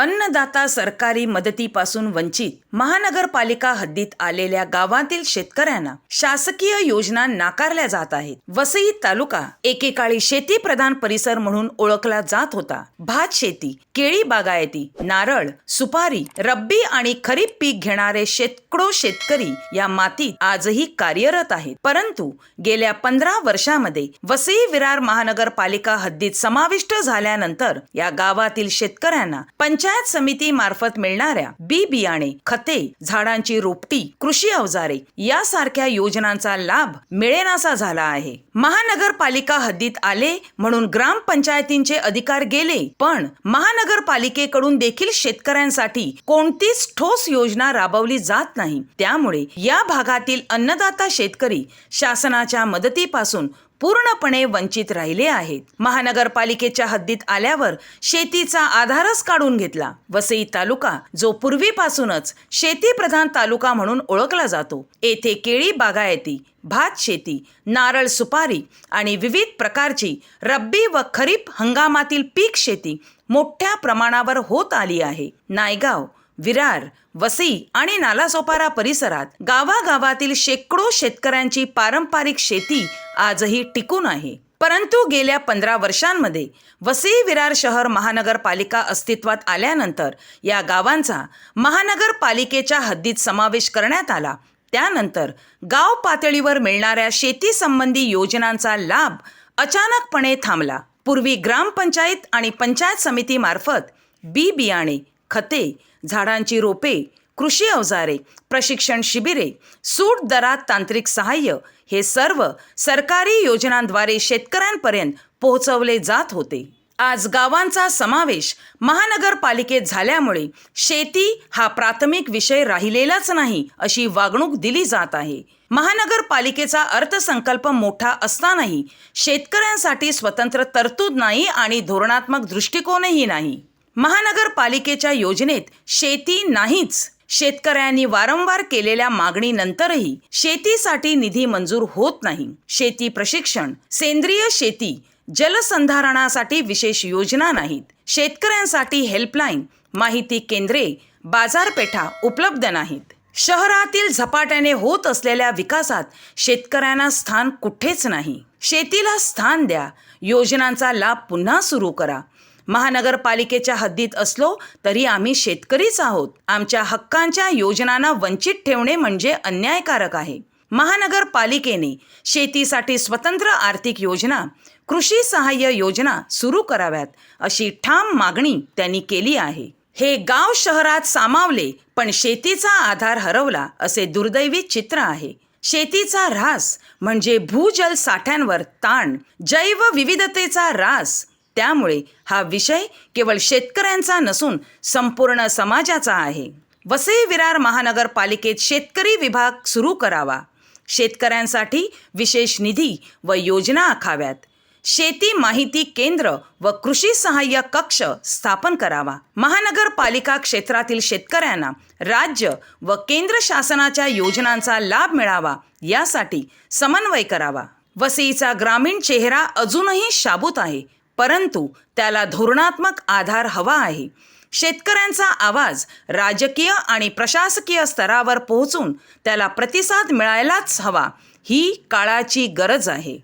अन्नदाता सरकारी मदतीपासून वंचित महानगरपालिका हद्दीत आलेल्या गावातील शेतकऱ्यांना शासकीय योजना नाकारल्या जात आहेत. वसई तालुका एकेकाळी शेती प्रधान परिसर म्हणून ओळखला जात होता. भात शेती केळी बागायती नारळ सुपारी रब्बी आणि खरीप पीक घेणारे शेकडो शेतकरी या मातीत आजही कार्यरत आहेत. परंतु गेल्या पंधरा वर्षामध्ये वसई विरार महानगरपालिका हद्दीत समाविष्ट झाल्यानंतर या गावातील शेतकऱ्यांना पंचायत समिती मार्फत मिळणाऱ्या बी बियाणे खते झाडांची रोपटी कृषी अवजारे यासारख्या योजनांचा लाभ मिळेनासा झाला आहे. महानगरपालिका हद्दीत आले म्हणून ग्रामपंचायतींचे अधिकार गेले पण महानगरपालिकेकडून देखील शेतकऱ्यांसाठी कोणतीच ठोस योजना राबवली जात नाही. त्यामुळे या भागातील अन्नदाता शेतकरी शासनाच्या मदतीपासून पूर्णपणे वंचित राहिले आहेत. महानगरपालिकेच्या हद्दीत आल्यावर शेतीचा आधारच काढून घेतला. वसई तालुका जो पूर्वीपासूनच शेतीप्रधान तालुका म्हणून ओळखला जातो. येथे केळी बागायती भात शेती नारळ सुपारी आणि विविध प्रकारची रब्बी व खरीप हंगामातील पीक शेती मोठ्या प्रमाणावर होत आली आहे. नायगाव विरार वसई आणि नालासोपारा परिसरात गावागावातील शेकडो शेतकऱ्यांची पारंपरिक शेती आजही टिकून आहे. परंतु गेल्या पंधरा वर्षांमध्ये वसई विरार शहर महानगरपालिका अस्तित्वात आल्यानंतर या गावांचा महानगरपालिकेच्या हद्दीत समावेश करण्यात आला. त्यानंतर गाव पातळीवर मिळणाऱ्या शेती संबंधी योजनांचा लाभ अचानकपणे थांबला. पूर्वी ग्रामपंचायत आणि पंचायत समितीमार्फत बी बियाणे खते झाडांची रोपे कृषी अवजारे प्रशिक्षण शिबिरे सूट दरात तांत्रिक सहाय्य हे सर्व सरकारी योजनांद्वारे शेतकऱ्यांपर्यंत पोहोचवले जात होते. आज गावांचा समावेश महानगरपालिकेत झाल्यामुळे शेती हा प्राथमिक विषय राहिलेलाच नाही अशी वागणूक दिली जात आहे. महानगरपालिकेचा अर्थसंकल्प मोठा असतानाही शेतकऱ्यांसाठी स्वतंत्र तरतूद नाही आणि धोरणात्मक दृष्टिकोनही नाही. महानगरपालिकेच्या योजनेत शेती नाहीच. शेतकऱ्यांनी वारंवार केलेल्या मागणीनंतरही शेतीसाठी निधी मंजूर होत नाही. शेती प्रशिक्षण सेंद्रिय शेती जलसंधारणासाठी विशेष योजना नाहीत. शेतकऱ्यांसाठी हेल्पलाईन माहिती केंद्रे बाजारपेठा उपलब्ध नाहीत. शहरातील झपाट्याने होत असलेल्या विकासात शेतकऱ्यांना स्थान कुठेच नाही. शेतीला स्थान द्या. योजनांचा लाभ पुन्हा सुरू करा. महानगरपालिकेच्या हद्दीत असलो तरी आम्ही शेतकरीच आहोत. आमच्या हक्कांच्या योजनांना वंचित ठेवणे म्हणजे अन्यायकारक आहे. महानगरपालिकेने शेतीसाठी स्वतंत्र आर्थिक योजना कृषी सहाय्य योजना सुरू कराव्यात अशी ठाम मागणी त्यांनी केली आहे. हे गाव शहरात सामावले पण शेतीचा आधार हरवला असे दुर्दैवी चित्र आहे. शेतीचा ऱ्हास म्हणजे भूजल साठ्यांवर ताण जैवविविधतेचा ऱ्हास त्यामुळे हा विषय केवळ शेतकऱ्यांचा नसून संपूर्ण समाजाचा आहे. वसई विरार महानगरपालिकेत शेतकरी विभाग सुरू करावा. शेतकऱ्यांसाठी विशेष निधी व योजना आखाव्यात. शेती माहिती केंद्र व कृषी सहाय्य कक्ष स्थापन करावा. महानगरपालिका क्षेत्रातील शेतकऱ्यांना राज्य व केंद्र शासनाच्या योजनांचा लाभ मिळावा यासाठी समन्वय करावा. वसईचा ग्रामीण चेहरा अजूनही शाबूत आहे. परंतु त्याला धोरणात्मक आधार हवा आहे. शेतकऱ्यांचा आवाज राजकीय आणि प्रशासकीय स्तरावर पोहोचून त्याला प्रतिसाद मिळायलाच हवा ही काळाची गरज आहे.